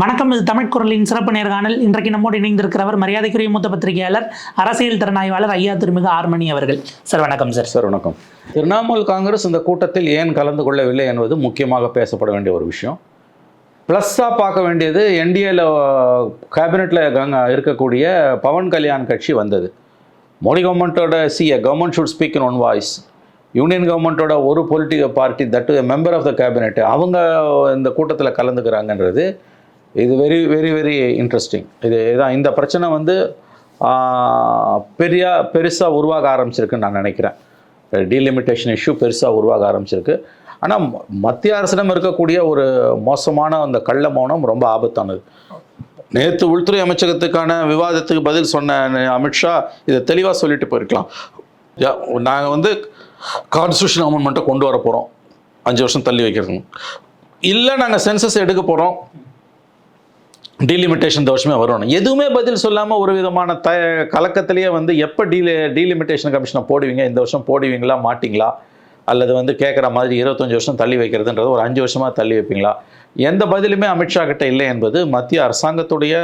வணக்கம் இது தமிழ் குரலின் சிறப்பு நேர்காணல் இன்றைக்கு நம்மோடு இணைந்திருக்கிறவர் மரியாதைக்குரிய மூத்த பத்திரிகையாளர் அரசியல் திறனாய்வாளர் ஐயா திருமிகு ஆர்மணி அவர்கள். சார் வணக்கம் சார். சார் வணக்கம். திரிணாமுல் காங்கிரஸ் இந்த கூட்டத்தில் ஏன் கலந்து கொள்ளவில்லை என்பது முக்கியமாக பேசப்பட வேண்டிய ஒரு விஷயம். ப்ளஸ்ஸாக பார்க்க வேண்டியது என்டிஏல கேபினெட்டில் இருக்கக்கூடிய பவன் கல்யாண் கட்சி வந்தது. மோடி கவர்மெண்ட்டோட see government should speak in one voice union கவர்மெண்ட்டோட ஒரு political party that member of the cabinet அவங்க இந்த கூட்டத்தில் கலந்துக்கிறாங்கன்றது இது வெரி வெரி வெரி இன்ட்ரெஸ்டிங் இது இதான் இந்த பிரச்சனை வந்து பெரிய பெருசாக உருவாக ஆரம்பிச்சிருக்குன்னு நான் நினைக்கிறேன். டீலிமிட்டேஷன் இஷ்யூ பெருசாக உருவாக ஆரம்பிச்சிருக்கு. ஆனால் மத்திய அரசிடம் இருக்கக்கூடிய ஒரு மோசமான அந்த கள்ள மௌனம் ரொம்ப ஆபத்தானது. நேற்று உள்துறை அமைச்சகத்துக்கான விவாதத்துக்கு பதில் சொன்ன அமித்ஷா இதை தெளிவாக சொல்லிட்டு போயிருக்கலாம். நாங்கள் வந்து கான்ஸ்டியூஷன் அமெண்ட்மெண்ட்டை கொண்டு வர போகிறோம் அஞ்சு வருஷம் தள்ளி வைக்கிறது இல்லை நாங்கள் சென்சஸ் எடுக்க போகிறோம் டீலிமிட்டேஷன் தோஷமே வரணும். எதுவுமே பதில் சொல்லாமல் ஒரு விதமான த கலக்கத்திலேயே வந்து எப்போ டீலி டீலிமிட்டேஷன் கமிஷனை போடுவீங்க? இந்த வருஷம் போடுவீங்களா? மாட்டிங்களா? அல்லது வந்து கேட்குற மாதிரி இருபத்தஞ்சி வருஷம் தள்ளி வைக்கிறதுன்றது ஒரு அஞ்சு வருஷமாக தள்ளி வைப்பீங்களா? எந்த பதிலுமே அமித்ஷா கிட்ட இல்லை என்பது மத்திய அரசாங்கத்துடைய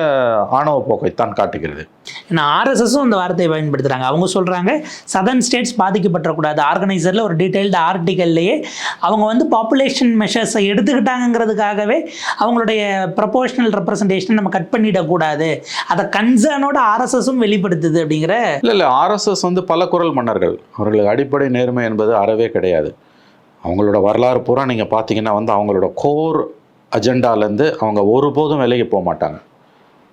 ஆணவ போக்கைத்தான் காட்டுகிறது. ஏன்னா ஆர்எஸ்எஸும் இந்த வார்த்தையை பயன்படுத்துகிறாங்க அவங்க சொல்கிறாங்க சதர்ன் ஸ்டேட்ஸ் பாதிக்கப்பட்டக்கூடாது ஆர்கனைசரில் ஒரு டீட்டெயில்டு ஆர்டிக்கல்லையே அவங்க வந்து பாப்புலேஷன் மெஷர்ஸை எடுத்துக்கிட்டாங்கங்கிறதுக்காகவே அவங்களுடைய ப்ரொபோஷனல் ரெப்ரசன்டேஷனை நம்ம கட் பண்ணிடக்கூடாது. அதை கன்சர்னோட ஆர்எஸ்எஸும் வெளிப்படுத்துது அப்படிங்கிற இல்லை இல்லை. ஆர்எஸ்எஸ் வந்து பல குரல் மன்னர்கள். அவர்களுக்கு அடிப்படை நேர்மை என்பது அறவே கிடையாது. அவங்களோட வரலாறு பூரா நீங்கள் பார்த்தீங்கன்னா வந்து அவங்களோட கோர் அஜெண்டாலேருந்து அவங்க ஒருபோதும் விலகி போக மாட்டாங்க.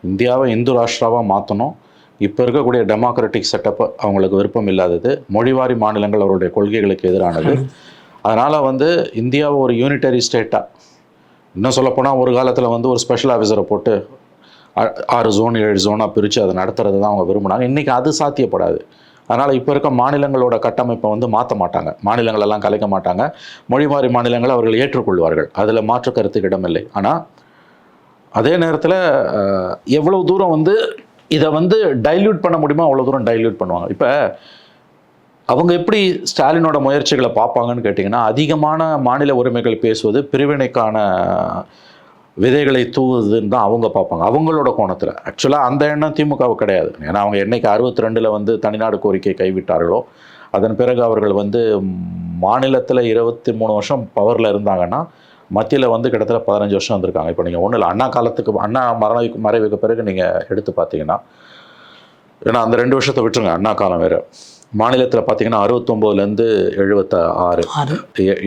இந்தியாவை இந்து ராஷ்டிராவாக மாற்றணும் இப்போ இருக்கக்கூடிய டெமோக்ராட்டிக் செட்டப் அவங்களுக்கு விருப்பம் இல்லாதது. மொழிவாரி மாநிலங்கள் அவருடைய கொள்கைகளுக்கு எதிரானது. அதனால் வந்து இந்தியாவை ஒரு யூனிட்டரி ஸ்டேட்டாக இன்னும் சொல்லப்போனால் ஒரு காலத்தில் வந்து ஒரு ஸ்பெஷல் ஆஃபீஸரை போட்டு ஆறு ஜோன் ஏழு ஜோனாக பிரித்து அதை நடத்துறது தான் அவங்க விரும்பினாங்க. இன்றைக்கி அது சாத்தியப்படாது. அதனால் இப்போ இருக்க மாநிலங்களோட கட்டமைப்பை வந்து மாற்ற மாட்டாங்க. மாநிலங்களெல்லாம் கலைக்க மாட்டாங்க. மொழிமாறி மாநிலங்களை அவர்கள் ஏற்றுக்கொள்வார்கள். அதில் மாற்று கருத்துக்கு இடமில்லை. ஆனால் அதே நேரத்தில் எவ்வளோ தூரம் வந்து இதை வந்து டைல்யூட் பண்ண முடியுமோ அவ்வளோ தூரம் டைல்யூட் பண்ணுவாங்க. இப்போ அவங்க எப்படி ஸ்டாலினோட முயற்சிகளை பார்ப்பாங்கன்னு கேட்டிங்கன்னா அதிகமான மாநில உரிமைகள் பேசுவது பிரிவினைக்கான விதைகளை தூவுதுன்னு தான் அவங்க பார்ப்பாங்க. அவங்களோட கோணத்தில். ஆக்சுவலாக அந்த எண்ணம் திமுகவு கிடையாது. ஏன்னா அவங்க என்றைக்கு அறுபத்தி ரெண்டில் வந்து தனிநாடு கோரிக்கை கைவிட்டார்களோ அதன் பிறகு அவர்கள் வந்து மாநிலத்தில் இருபத்தி மூணு வருஷம் பவரில் இருந்தாங்கன்னா மத்தியில் வந்து கிட்டத்தட்ட பதினஞ்சு வருஷம் வந்திருக்காங்க இப்போ நீங்கள் ஒன்றும் இல்லை அண்ணா காலத்துக்கு அண்ணா மறைவுக்கு மறைவுக்கு பிறகு நீங்கள் எடுத்து பார்த்தீங்கன்னா ஏன்னா அந்த ரெண்டு வருஷத்தை விட்டுருங்க அண்ணா காலம் வேறு. மாநிலத்தில் பார்த்தீங்கன்னா அறுபத்தொம்போதுலேருந்து எழுபத்த ஆறு.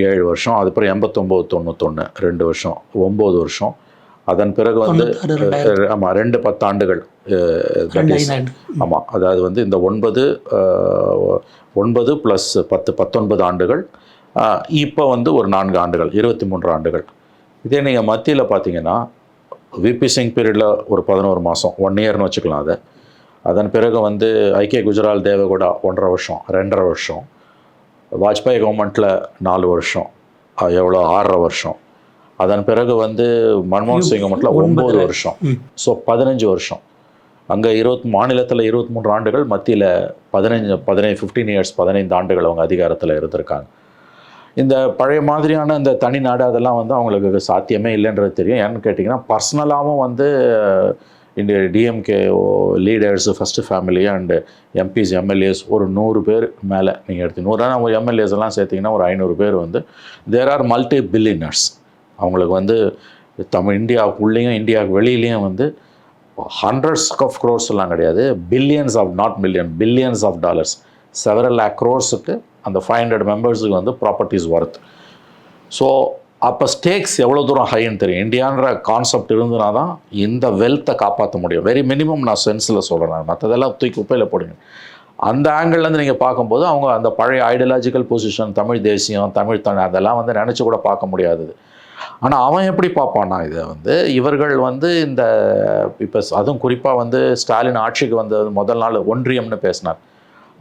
ஏழு வருஷம் அதுக்கப்புறம் எண்பத்தொம்போது தொண்ணூத்தொன்று ரெண்டு வருஷம் ஒம்பது வருஷம். அதன் பிறகு வந்து ஆமாம் ரெண்டு பத்தாண்டுகள் ஆமாம் அதாவது வந்து இந்த ஒன்பது ஒன்பது ப்ளஸ் பத்து பத்தொன்பது ஆண்டுகள் இப்போ வந்து ஒரு நான்கு ஆண்டுகள் இருபத்தி மூன்று ஆண்டுகள். இதே நீங்கள் மத்தியில் பார்த்தீங்கன்னா விபி சிங் பீரியடில் ஒரு பதினோரு மாதம் ஒன் இயர்னு வச்சுக்கலாம் அதை. அதன் பிறகு வந்து ஐக்கிய குஜரால் தேவகவுடா ஒன்றரை வருஷம் ரெண்டரை வருஷம் வாஜ்பாய் கவர்மெண்ட்டில் நாலு வருஷம் எவ்வளோ ஆறரை வருஷம். அதன் பிறகு வந்து மன்மோகன் சிங் கவர்மெண்ட்டில் ஒம்பது வருஷம். ஸோ பதினஞ்சு வருஷம். அங்கே இருபத்தி மாநிலத்தில் இருபத்தி மூன்று ஆண்டுகள் மத்தியில் பதினஞ்சு பதினைந்து ஃபிஃப்டீன் இயர்ஸ் பதினைந்து ஆண்டுகள் அவங்க அதிகாரத்தில் இருந்திருக்காங்க. இந்த பழைய மாதிரியான இந்த தனி நாடு அதெல்லாம் வந்து அவங்களுக்கு சாத்தியமே இல்லைன்றது தெரியும். ஏன்னு கேட்டிங்கன்னா பர்சனலாகவும் வந்து இந்த DMK leaders first family and MPs MLAs ஒரு நூறு பேர் மேலே நீங்கள் எடுத்து நூறு அவங்க எம்எல்ஏஸ் எல்லாம் சேர்த்திங்கன்னா ஒரு ஐநூறு பேர் வந்து தேர் ஆர் மல்டி பில்லியனர்ஸ் அவங்களுக்கு வந்து தமிழ் இந்தியாவுக்குள்ளேயும் இந்தியாவுக்கு வெளியிலையும் வந்து ஹண்ட்ரட்ஸ் ஆஃப் க்ரோர்ஸ் எல்லாம் கிடையாது. Billions of not million billions of dollars several lakh க்ரோர்ஸுக்கு அந்த ஃபைவ் ஹண்ட்ரட் மெம்பர்ஸுக்கு வந்து ப்ராப்பர்ட்டிஸ் ஒர்த் ஸோ அப்போ ஸ்டேக்ஸ் எவ்வளோ தூரம் ஹைன்னு தெரியும். இந்தியான்ற கான்செப்ட் இருந்ததுனா தான் இந்த வெல்த்தை காப்பாற்ற முடியும். வெரி மினிமம் நான் சென்ஸில் சொல்கிறேன் மற்றதெல்லாம் தூக்கி குப்பையில் போடுங்க. அந்த ஆங்கிள்லேருந்து நீங்கள் பார்க்கும்போது அவங்க அந்த பழைய ஐடியாலஜிக்கல் பொசிஷன் தமிழ் தேசியம் தமிழ் தமிழ் அதெல்லாம் வந்து நினச்சி கூட பார்க்க முடியாதது ஆனால் அவன் எப்படி பார்ப்பானா இதை வந்து இவர்கள் வந்து இந்த இப்போ அதுவும் குறிப்பாக வந்து ஸ்டாலின் ஆட்சிக்கு வந்தது முதல் நாள் ஒன்றியம்னு பேசினார்.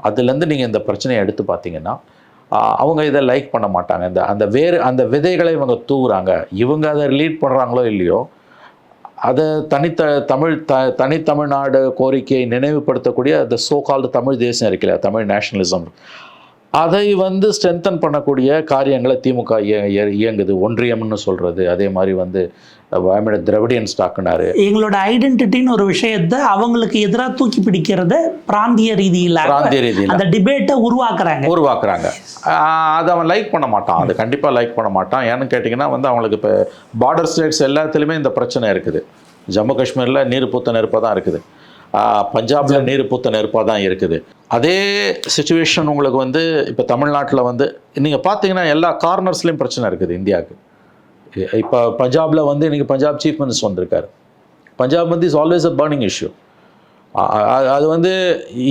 அதுலேருந்து நீங்கள் இந்த பிரச்சனையை எடுத்து பார்த்தீங்கன்னா அவங்க இதை லைக் பண்ண மாட்டாங்க. இந்த அந்த வேறு அந்த விதைகளை இவங்க தூவுறாங்க. இவங்க அதை லீட் பண்ணுறாங்களோ இல்லையோ அதை தனித்த தமிழ் த தனித்தமிழ்நாடு கோரிக்கையை நினைவுபடுத்தக்கூடிய அந்த சோ கால்டு தமிழ் தேசம் இருக்குல்ல தமிழ் நேஷனலிசம் அதை வந்து ஸ்ட்ரென்தன் பண்ணக்கூடிய காரியங்களை திமுக இய- இய- இயங்குது. ஒன்றியம்னு சொல்கிறது அதே மாதிரி வந்து ஐ திரவிடியன் ஸ்டாக்குனாரு. எங்களோட ஐடென்டிட்டின்னு ஒரு விஷயத்த அவங்களுக்கு எதிராக தூக்கி பிடிக்கிறத பிராந்திய ரீதியில. பிராந்திய ரீதியில். அந்த டிபேட்டை உருவாக்குறாங்க. உருவாக்குறாங்க. அதை அவன் லைக் பண்ண மாட்டான். அது கண்டிப்பாக லைக் பண்ண மாட்டான். ஏன்னு கேட்டிங்கன்னா வந்து அவங்களுக்கு இப்போ பார்டர் ஸ்டேட்ஸ் எல்லாத்துலேயுமே இந்த பிரச்சனை இருக்குது. ஜம்மு காஷ்மீரில் நீர் பூத்த நெருப்பாக தான் இருக்குது. பஞ்சாப்ல நீர் பூத்த நெருப்பாக தான் இருக்குது. அதே சுச்சுவேஷன் உங்களுக்கு வந்து இப்போ தமிழ்நாட்டில் வந்து நீங்கள் பார்த்தீங்கன்னா எல்லா கார்னர்ஸ்லேயும் பிரச்சனை இருக்குது இந்தியாவுக்கு. இப்போ பஞ்சாபில் வந்து இன்றைக்கி பஞ்சாப் சீஃப் மினிஸ்டர் வந்திருக்காரு. பஞ்சாப் வந்து is always a burning issue அது வந்து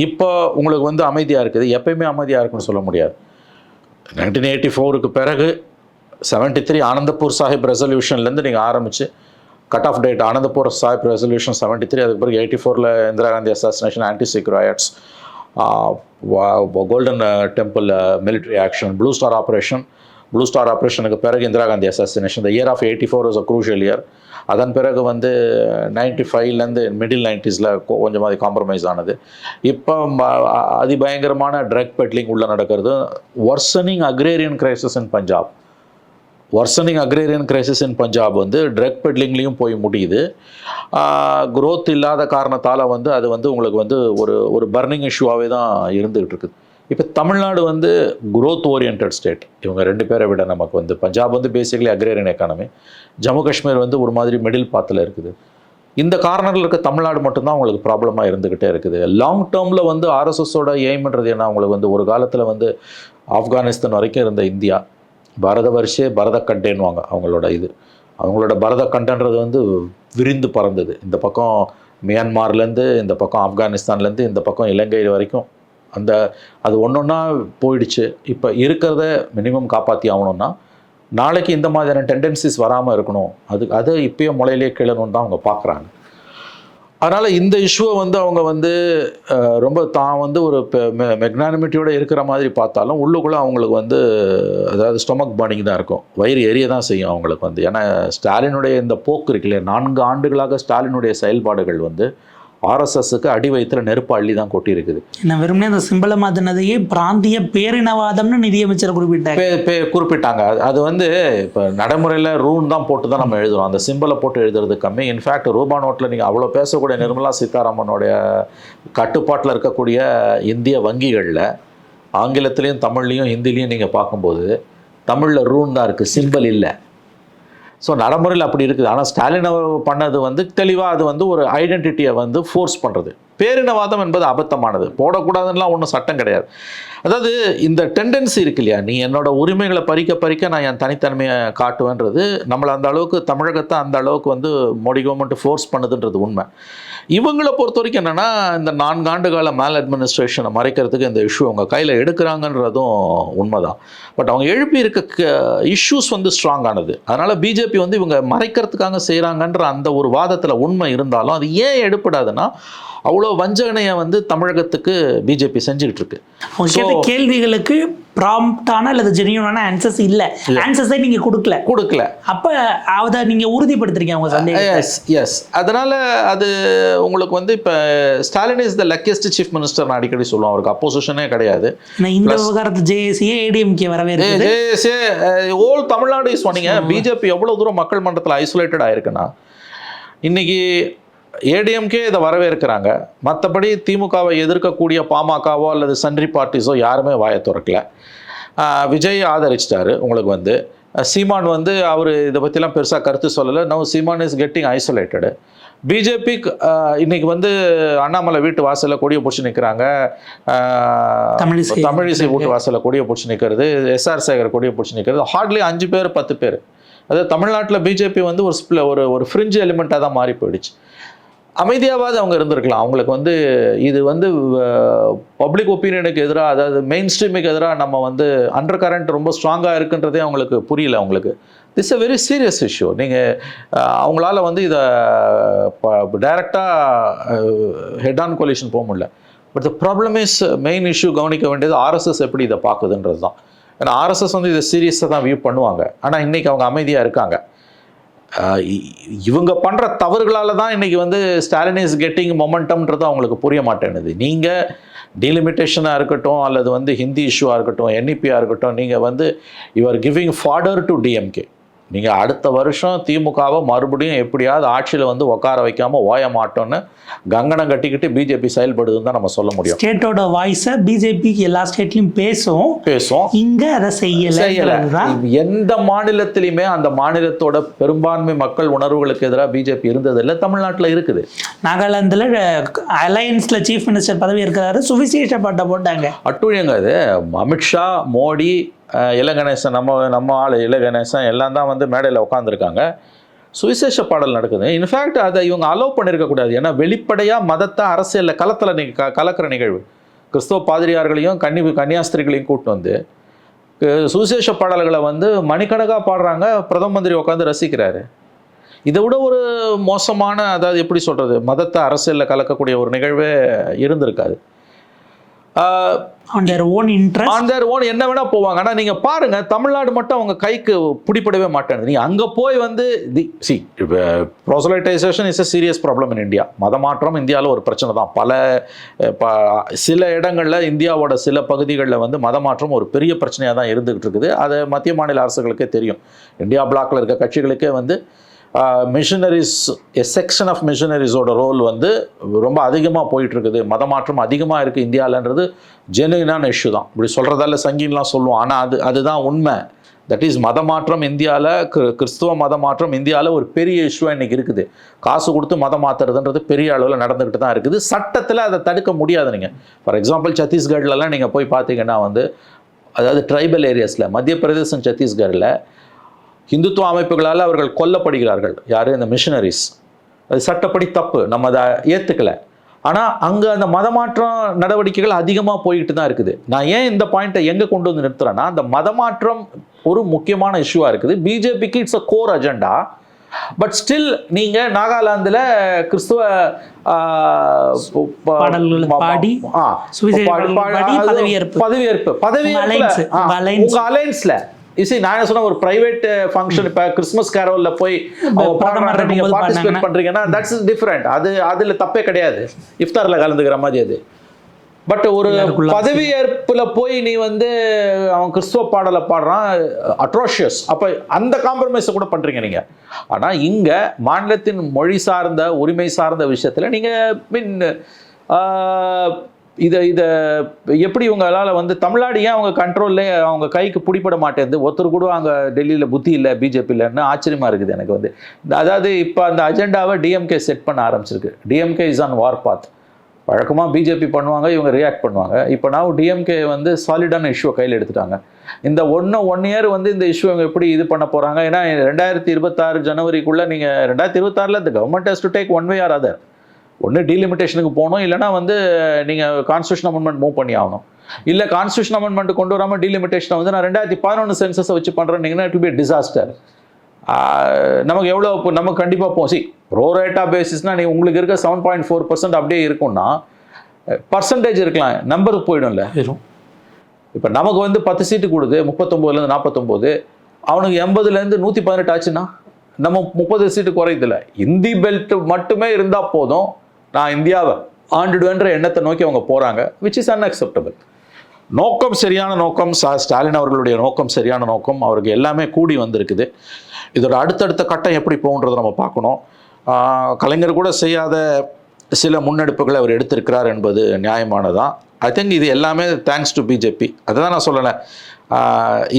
இப்போ உங்களுக்கு வந்து அமைதியாக இருக்குது. எப்பயுமே அமைதியாக இருக்குன்னு சொல்ல முடியாது. நைன்டீன் எயிட்டி ஃபோருக்கு பிறகு செவன்ட்டி த்ரீ ஆனந்தப்பூர் சாஹிப் ரெசல்யூஷன்லேருந்து நீங்கள் ஆரம்பித்து cut off date Anandpur Sahib resolution seventy three அதுக்கு பிறகு எயிட்டி ஃபோரில் Indira Gandhi assassination anti Sikh riots Golden Temple military action Blue Star operation Blue Star ஆப்ரேஷனுக்கு பிறகு Indira Gandhi assassination the year of eighty four is a crucial year அதன் பிறகு வந்து ninety ஃபைவ்லேருந்து middle நைன்டிஸில் கொஞ்சமாக காம்ப்ரமைஸ் ஆனது. இப்போ அதிபயங்கரமான ட்ரக் பெட்லிங் உள்ளே நடக்கிறது. Worsening agrarian crisis in Punjab worsening agrarian crisis in Punjab வந்து ட்ரக் பெட்லிங்லேயும் போய் முடியுது. க்ரோத் இல்லாத காரணத்தால் வந்து அது வந்து உங்களுக்கு வந்து ஒரு ஒரு பர்னிங் இஷ்யூவாகவே தான் இருந்துகிட்டு இருக்குது இப்போ தமிழ்நாடு வந்து குரோத் ஓரியன்ட் ஸ்டேட் இவங்க ரெண்டு பேரை விட நமக்கு வந்து பஞ்சாப் வந்து basically agrarian economy Jammu Kashmir வந்து ஒரு மாதிரி மிடில் பாத்தில் இருக்குது. இந்த கார்னரில் இருக்க தமிழ்நாடு மட்டும்தான் உங்களுக்கு ப்ராப்ளமாக இருந்துக்கிட்டே இருக்குது. லாங் டேர்மில் வந்து ஆர்எஸ்எஸோட எய்ம்ன்றது என்ன? அவங்களுக்கு வந்து ஒரு காலத்தில் வந்து ஆப்கானிஸ்தான் வரைக்கும் இருந்த இந்தியா. பரத வருஷே பரத கண்டேன்வாங்க அவங்களோட இது. அவங்களோட பரத கண்டன்றது வந்து விரிந்து பறந்தது. இந்த பக்கம் மியான்மார்லேருந்து இந்த பக்கம் ஆப்கானிஸ்தான்லேருந்து இந்த பக்கம் இலங்கை வரைக்கும் அந்த அது ஒன்று ஒன்றா போயிடுச்சு. இப்போ இருக்கிறத மினிமம் காப்பாற்றி ஆகணும்னா நாளைக்கு இந்த மாதிரியான டெண்டன்சிஸ் வராமல் இருக்கணும். அது அதை இப்பயே முளையிலே கிளணும்னு தான் அவங்க பார்க்குறாங்க. அதனால் இந்த இஷ்யூவை வந்து அவங்க வந்து ரொம்ப தான் வந்து ஒரு மெக்னானிமிட்டியோட இருக்கிற மாதிரி பார்த்தாலும் உள்ளுக்குள்ளே அவங்களுக்கு வந்து அதாவது ஸ்டொமக் பர்னிங் தான் இருக்கும். வயிறு எரிய தான் செய்யும் அவங்களுக்கு வந்து. ஏன்னா ஸ்டாலினுடைய இந்த போக்கு இருக்கு இல்லையா நான்கு ஆண்டுகளாக ஸ்டாலினுடைய செயல்பாடுகள் வந்து ஆர்எஸ்எஸ்க்கு அடி வயிற்றுல நெருப்பு அள்ளி தான் கொட்டியிருக்குது. நான் வெறுமனே அந்த சிம்பளை மாத்தினதையே பிராந்திய பேரினவாதம்னு நிதியமைச்சர் குறிப்பிட்டாங்க குறிப்பிட்டாங்க. அது- அது வந்து இப்போ நடைமுறையில் ரூன் தான் போட்டு தான் நம்ம எழுதுறோம். அந்த சிம்பிளை போட்டு எழுதுறது கம்மி. இன்ஃபேக்ட் ரூபா நோட்டில் நீங்கள் அவ்வளோ பேசக்கூடிய நிர்மலா சீதாராமனுடைய கட்டுப்பாட்டில் இருக்கக்கூடிய இந்திய வங்கிகளில் ஆங்கிலத்திலையும் தமிழ்லையும் ஹிந்திலையும் நீங்கள் பார்க்கும்போது தமிழில் ரூன் தான் இருக்குது சிம்பிள் இல்லை. ஸோ நடைமுறையில் அப்படி இருக்குது. ஆனால் ஸ்டாலின் அவர் பண்ணது வந்து தெளிவாக அது வந்து ஒரு ஐடென்டிட்டியை வந்து ஃபோர்ஸ் பண்ணுறது பேரினவாதம் என்பது அபத்தமானது. போடக்கூடாதுன்னெலாம் ஒன்றும் சட்டம் கிடையாது. அதாவது இந்த டெண்டன்சி இருக்கு இல்லையா? நீ என்னோட உரிமைகளை பறிக்க பறிக்க நான் என் தனித்தன்மையை காட்டுவேன்றது நம்மளை அந்த அளவுக்கு தமிழகத்தை அந்த அளவுக்கு வந்து மோடி கவர்மெண்ட் ஃபோர்ஸ் பண்ணுதுன்றது உண்மை. இவங்களை பொறுத்த வரைக்கும் என்னென்னா இந்த நான்கு ஆண்டு கால மேல் அட்மினிஸ்ட்ரேஷனை மறைக்கிறதுக்கு இந்த இஷ்யூ அவங்க கையில் எடுக்கிறாங்கன்றதும் உண்மைதான். பட் அவங்க எழுப்பி இருக்க இஷ்யூஸ் வந்து ஸ்ட்ராங்கானது அதனால் பிஜேபி வந்து இவங்க மறைக்கிறதுக்காக செய்கிறாங்கன்ற அந்த ஒரு வாதத்தில் உண்மை இருந்தாலும் அது ஏன் எடுப்படாதுன்னா அவ்வளோ வஞ்சகனையை வந்து தமிழகத்துக்கு பிஜேபி செஞ்சுக்கிட்டு இருக்கு கேட்ட கேள்விகளுக்கு ப்ராம்ப்டான அல்லது ஜெனியூனான ஆன்சர்ஸ் இல்ல. ஆன்சர்ஸே நீங்க கொடுக்கல. கொடுக்கல. அப்ப அதை நீங்க உறுதிப்படுத்துறீங்க அவங்க சந்தேகம் எஸ் எஸ் அதனால அது உங்களுக்கு வந்து இப்போ Stalin is the luckiest chief minister நான் அடிக்கடி சொல்லுவேன். அவருக்கு அப்போசிஷனே கிடையாது. இந்த விவகாரத்து ஜேஏசியே ஏடிஎம்கே வரவே இருக்குது. ஓல் தமிழ்நாடு சொன்னீங்க. பிஜேபி எவ்வளோ தூரம் மக்கள் மன்றத்தில் ஐசோலேட்டட் ஆயிருக்குன்னா இன்னைக்கு ஏடிஎம்கே இதை வரவேற்கிறாங்க. மற்றபடி திமுகவை எதிர்க்கக்கூடிய பாமகவோ அல்லது சன்றி பார்ட்டிஸோ யாருமே வாயை திறக்கல. விஜய் ஆதரிச்சிட்டாரு உங்களுக்கு வந்து. சீமான் வந்து அவர் இதை பற்றிலாம் பெருசாக கருத்து சொல்லலை. No Seeman is getting isolated. BJP இன்னைக்கு வந்து அண்ணாமலை வீட்டு வாசலில் கொடியை பிடிச்சி நிற்கிறாங்க தமிழிசை. தமிழிசை வீட்டு வாசலில் கொடியை பிடிச்சி நிற்கிறது எஸ்ஆர் சேகர் கொடியை பிடிச்சி நிற்கிறது ஹார்ட்லி அஞ்சு பேர் பத்து பேர். அதாவது தமிழ்நாட்டில் பிஜேபி வந்து ஒரு ஒரு ஒரு ஃப்ரிஞ்ச் எலிமெண்ட்டாக தான் மாறி போயிடுச்சு. அமைதியாவது அவங்க இருந்திருக்கலாம். அவங்களுக்கு வந்து இது வந்து பப்ளிக் ஒப்பீனியனுக்கு எதிராக அதாவது மெயின் ஸ்ட்ரீமுக்கு எதிராக நம்ம வந்து அண்டர் கரண்ட் ரொம்ப ஸ்ட்ராங்காக இருக்குன்றதே அவங்களுக்கு புரியல அவங்களுக்கு. This a very serious issue நீங்கள் அவங்களால வந்து இதை டைரெக்டாக ஹெட் ஆன் கொலிஷன் போக முடியல. But the problem is main issue கவனிக்க வேண்டியது ஆர்எஸ்எஸ் எப்படி இதை பார்க்குதுன்றது தான் ஏன்னா ஆர்எஸ்எஸ் வந்து இதை சீரியஸாக தான் வியூ பண்ணுவாங்க. ஆனால் இன்றைக்கி அவங்க அமைதியாக இருக்காங்க. இவங்க பண்ணுற தவறுகளால் தான் இன்றைக்கி வந்து ஸ்டாலின் இஸ் கெட்டிங் மொமெண்டம்ன்றது அவங்களுக்கு புரிய மாட்டேனுது நீங்கள் டீலிமிட்டேஷனாக இருக்கட்டும் அல்லது வந்து ஹிந்தி இஷ்யூவாக இருக்கட்டும் என்இபியாக இருக்கட்டும் நீங்கள் வந்து you are giving fodder to DMK நீங்கள் அடுத்த வருஷம் திமுகவை மறுபடியும் எப்படியாவது ஆட்சியில் வந்து உட்கார வைக்காம ஓய மாட்டோம்னு கங்கணம் கட்டிக்கிட்டு பிஜேபி செயல்படுதுன்னு தான் நம்ம சொல்ல முடியும். ஸ்டேட்டோட வாய்ஸை பிஜேபிக்கு எல்லா ஸ்டேட்லையும் பேசும். பேசும். இங்க அதை செய்யல. எந்த மாநிலத்திலையுமே அந்த மாநிலத்தோட பெரும்பான்மை மக்கள் உணர்வுகளுக்கு எதிராக பிஜேபி இருந்தது இல்லை தமிழ்நாட்டில் இருக்குது. நாகாலாந்துல அலையன்ஸ்ல சீஃப் மினிஸ்டர் பதவி இருக்கிறாரு சுவிசேஷ பாட்டை போட்டாங்க. அட்டுழியங்க அது. அமித்ஷா மோடி இள கணேசன் நம்ம நம்ம ஆள் இள கணேசன் எல்லாம் தான் வந்து மேடையில் உட்காந்துருக்காங்க சுவிசேஷ பாடல் நடக்குது. இன்ஃபேக்ட் அதை இவங்க அலோவ் பண்ணியிருக்கக்கூடாது ஏன்னா வெளிப்படையாக மதத்தை அரசியலில் களத்தில் நீ க கலக்கிற நிகழ்வு. கிறிஸ்தவ பாதிரியார்களையும் கன்னி கன்னியாஸ்திரிகளையும் கூட்டு வந்து சுவிசேஷ பாடல்களை வந்து மணிக்கணக்காக பாடுறாங்க. பிரதம மந்திரி உட்காந்து ரசிக்கிறாரு. இதை விட ஒரு மோசமான அதாவது எப்படி சொல்கிறது மதத்தை அரசியலில் கலக்கக்கூடிய ஒரு நிகழ்வே இருந்திருக்காது. On their own interest on their own என்ன வேணா போவாங்க. ஆனால் நீங்கள் பாருங்க தமிழ்நாடு மட்டும் அவங்க கைக்கு பிடிப்படவே மாட்டேங்குது. நீ அங்கே போய் வந்து the see proselytization is a serious problem in India மதமாற்றம் இந்தியாவில் ஒரு பிரச்சனை தான். பல சில இடங்களில் இந்தியாவோட சில பகுதிகளில் வந்து மதமாற்றம் ஒரு பெரிய பிரச்சனையாக தான் இருந்துகிட்டு இருக்குது. அது மத்திய மாநில அரசுகளுக்கே தெரியும். இந்தியா பிளாக்ல இருக்க கட்சிகளுக்கே வந்து மிஷனரிஸ் எ செக்ஷன் ஆஃப் மிஷனரிஸோட ரோல் வந்து ரொம்ப அதிகமாக போயிட்டு இருக்குது மதமாற்றம் அதிகமாக இருக்குது இந்தியாவிலன்றது ஜெனுவினான இஷ்யூ தான். இப்படி சொல்கிறதால சங்கின்லாம் சொல்லுவோம். ஆனால் அது அதுதான் உண்மை. தட் இஸ் மதமாற்றம் இந்தியாவில் கிறிஸ்துவ மதமாற்றம் இந்தியாவில் ஒரு பெரிய இஷ்யூ இன்றைக்கி இருக்குது. காசு கொடுத்து மதம் மாற்றுறதுன்றது பெரிய அளவில் நடந்துக்கிட்டு தான் இருக்குது. சட்டத்தில் அதை தடுக்க முடியாது நீங்கள் ஃபார் எக்ஸாம்பிள் சத்தீஸ்கர்லலாம் நீங்கள் போய் பார்த்தீங்கன்னா வந்து அதாவது ட்ரைபல் ஏரியாஸில் மத்திய பிரதேசம் சத்தீஸ்கரில் இந்துத்துவ அமைப்புகளால் அவர்கள் கொல்லப்படுகிறார்கள். யார்? இந்த மிஷனரிஸ் அது சட்டப்படி தப்பு. நம்ம அதை ஏற்றுக்கல ஆனால் அங்கே அந்த மதமாற்றம் நடவடிக்கைகள் அதிகமாக போய்கிட்டு தான் இருக்குது. நான் ஏன் இந்த பாயிண்ட்டை எங்கே கொண்டு வந்து நிறுத்துறேன்னா அந்த மதமாற்றம் ஒரு முக்கியமான இஷ்யூவாக இருக்குது. பிஜேபிக்கு it's a core agenda but still நீங்கள் நாகாலாந்தில் கிறிஸ்துவ பதவியேற்பு. பதவியேற்பு. பதவியேற்பு. உங்க alliance. உங்க அலைன்ஸ்ல இசி நான் என்ன சொன்ன ஒரு பிரைவேட் ஃபங்க்ஷன் இப்ப கிறிஸ்மஸ் கேரோல்ல போய் அவங்க பிரதமர் பாடுறாங்க, நீங்க இருக்கும்போது பார்ட்டிசிபேட் பாடுனாங்கன்னா. பண்றீங்கன்னா தட்ஸ் டிஃபரெண்ட் அது அதுல தப்பே கிடையாது. இஃப்தார்ல கலந்துக்கிற மாதிரி அது. பட் ஒரு எல்லாருக்குள்ள பதவியேற்புல போய் நீ வந்து அவன் கிறிஸ்துவ பாடலை பாடுறான் அட்ரோஷியஸ் அப்ப அந்த காம்ப்ரமைஸை கூட பண்றீங்க நீங்க. ஆனா இங்க மாநிலத்தின் மொழி சார்ந்த உரிமை சார்ந்த விஷயத்துல நீங்க மீன் இதை இதை எப்படி இவங்களால் வந்து தமிழ்நாடு ஏன் அவங்க கண்ட்ரோல்லே அவங்க கைக்கு பிடிப்பட மாட்டேங்குது? ஒருத்தர் கூட அங்கே டெல்லியில் புத்தி இல்லை பிஜேபி இல்லைன்னு ஆச்சரியமாக இருக்குது எனக்கு வந்து. இந்த- அதாவது இப்போ அந்த அஜெண்டாவை டிஎம்கே செட் பண்ண ஆரம்பிச்சிருக்கு. DMK is on war path வழக்கமாக பிஜேபி பண்ணுவாங்க இவங்க ரியாக்ட் பண்ணுவாங்க. இப்போ நான் டிஎம்கே வந்து சாலிடான இஷ்யூவை கையில் எடுத்துட்டாங்க. இந்த ஒன்று ஒன் இயர் வந்து இந்த இஷ்யூ இவங்க எப்படி இது பண்ண போகிறாங்க ஏன்னா ரெண்டாயிரத்தி இருபத்தாறு ஜனவரிக்குள்ளே நீங்கள் ரெண்டாயிரத்தி இருபத்தாறில் இந்த government has to take one way or other ஒன்று டீலிமிட்டேஷனுக்கு போகணும் இல்லைனா வந்து நீங்கள் கான்ஸ்டியூஷன் அமெண்ட்மெண்ட் மூவ் பண்ணி ஆகணும். இல்லை கான்ஸ்டியூஷன் அமெண்ட்மெண்ட் கொண்டு வராமல் டீலிமிட்டேஷனை வந்து நான் ரெண்டாயிரத்தி பதினொன்று சென்சஸை வச்சு பண்ணுறேன்னீங்கன்னா இட் பி டிசாஸ்டர் நமக்கு எவ்வளோ நமக்கு கண்டிப்பாக போகும் சி ரோ ரேட்டா பேசிஸ்னால் நீ உங்களுக்கு இருக்க செவன் பாயிண்ட் ஃபோர் பர்சன்ட் அப்படியே இருக்கும்னா பர்சன்டேஜ் இருக்கலாம் நம்பர் போயிடும்ல. இப்போ நமக்கு வந்து பத்து சீட்டு கொடுது முப்பத்தொம்போதுலேருந்து நாற்பத்தொம்போது அவனுக்கு எண்பதுலேருந்து நூற்றி பதினெட்டு ஆச்சுன்னா நம்ம முப்பது சீட்டு குறையுதில்ல இந்தி பெல்ட் மட்டுமே இருந்தால் போதும் நான் இந்தியாவை ஆண்டுடுவேன்ற எண்ணத்தை நோக்கி அவங்க போகிறாங்க விச் இஸ் அன்அக்செப்டபிள் நோக்கம் சரியான நோக்கம் சா ஸ்டாலின் அவர்களுடைய நோக்கம் சரியான நோக்கம் அவருக்கு எல்லாமே கூடி வந்திருக்குது. இதோட அடுத்தடுத்த கட்டம் எப்படி போகுன்றதை நம்ம பார்க்கணும். கலைஞர் கூட செய்யாத சில முன்னெடுப்புகளை அவர் எடுத்திருக்கிறார் என்பது நியாயமானதான் ஐ திங்க் இது எல்லாமே தேங்க்ஸ் டு பிஜேபி அதை தான் நான் சொல்லலை.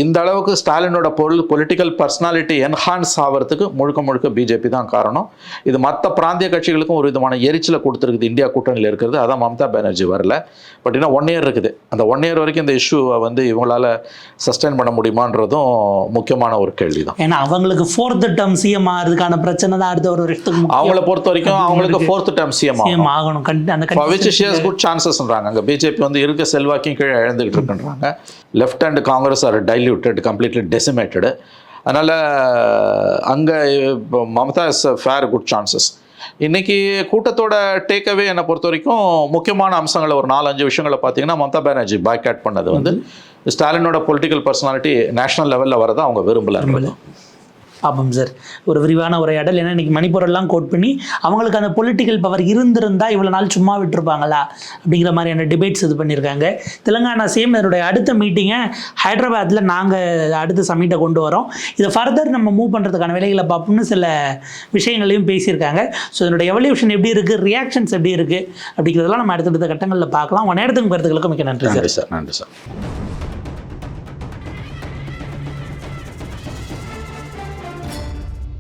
இந்த அளவுக்கு ஸ்டாலினோட பொருள் பொலிட்டிக்கல் பர்சனாலிட்டி என்ஹான்ஸ் ஆகிறதுக்கு முழுக்க முழுக்க பிஜேபி தான் காரணம். இது மற்ற பிராந்திய கட்சிகளுக்கும் ஒரு விதமான எரிச்சலை கொடுத்துருக்குது. இந்தியா கூட்டணியில் இருக்கிறது. அதான் மம்தா பானர்ஜி வரல. பட் இன்னும் ஒன் இயர் இருக்குது. அந்த ஒன் இயர் வரைக்கும் இந்த இஷ்யூவை வந்து இவங்களால சஸ்டைன் பண்ண முடியுமான்றதும் முக்கியமான ஒரு கேள்வி தான் ஏன்னா அவங்களுக்கு ஃபோர்த் டேர்ம் சிஎம் ஆகிறதுக்கான பிரச்சனை தான் அடுத்த ஒரு வருஷத்துக்கு. அவங்கள பொறுத்த வரைக்கும் அவங்களுக்கு ஃபோர்த் டைம் சிஎம் சிஎம் ஆகணும். அந்த குட் சான்சஸ்ன்றாங்க அங்கே பிஜேபி வந்து இருக்க செல்வாக்கையும் கீழே இழந்துகிட்டு இருக்குன்றாங்க. Left and Congress are diluted completely decimated அதனால் அங்கே Mamata is fair good chances இன்னைக்கு கூட்டத்தோட டேக்அவே என்னை பொறுத்த வரைக்கும் முக்கியமான அம்சங்களை ஒரு நாலஞ்சு விஷயங்களை பார்த்தீங்கன்னா மம்தா பானர்ஜி பேக் பண்ணது வந்து ஸ்டாலினோட பொலிட்டிக்கல் பர்சனாலிட்டி நேஷனல் லெவலில் வரதை அவங்க விரும்பல. பார்ப்போம் சார். ஒரு விரிவான உரையாடல். ஏன்னா இன்னைக்கு மணிப்பூரெல்லாம் கோட் பண்ணி அவங்களுக்கு அந்த பொலிட்டிக்கல் பவர் இருந்திருந்தால் இவ்வளோ நாள் சும்மா விட்டுருப்பாங்களா? அப்படிங்கிற மாதிரியான டிபேட்ஸ் இது பண்ணியிருக்காங்க தெலுங்கானா சேம் இதனுடைய அடுத்த மீட்டிங்கை ஹைதராபாத்தில் நாங்கள் அடுத்த சமிட்டை கொண்டு வரோம். இதை ஃபர்தர் நம்ம மூவ் பண்ணுறதுக்கான வேலைகளை பார்ப்போம்னு சில விஷயங்களையும் பேசியிருக்காங்க. ஸோ இதனுடைய எவல்யூஷன் எப்படி இருக்குது ரியாக்ஷன்ஸ் எப்படி இருக்குது அப்படிங்கிறதெல்லாம் நம்ம அடுத்தடுத்த கட்டங்களில் பார்க்கலாம். உன் நேரத்துக்கு கருத்துக்களுக்கு மிக்க நன்றி சார். நன்றி சார். நன்றி சார்.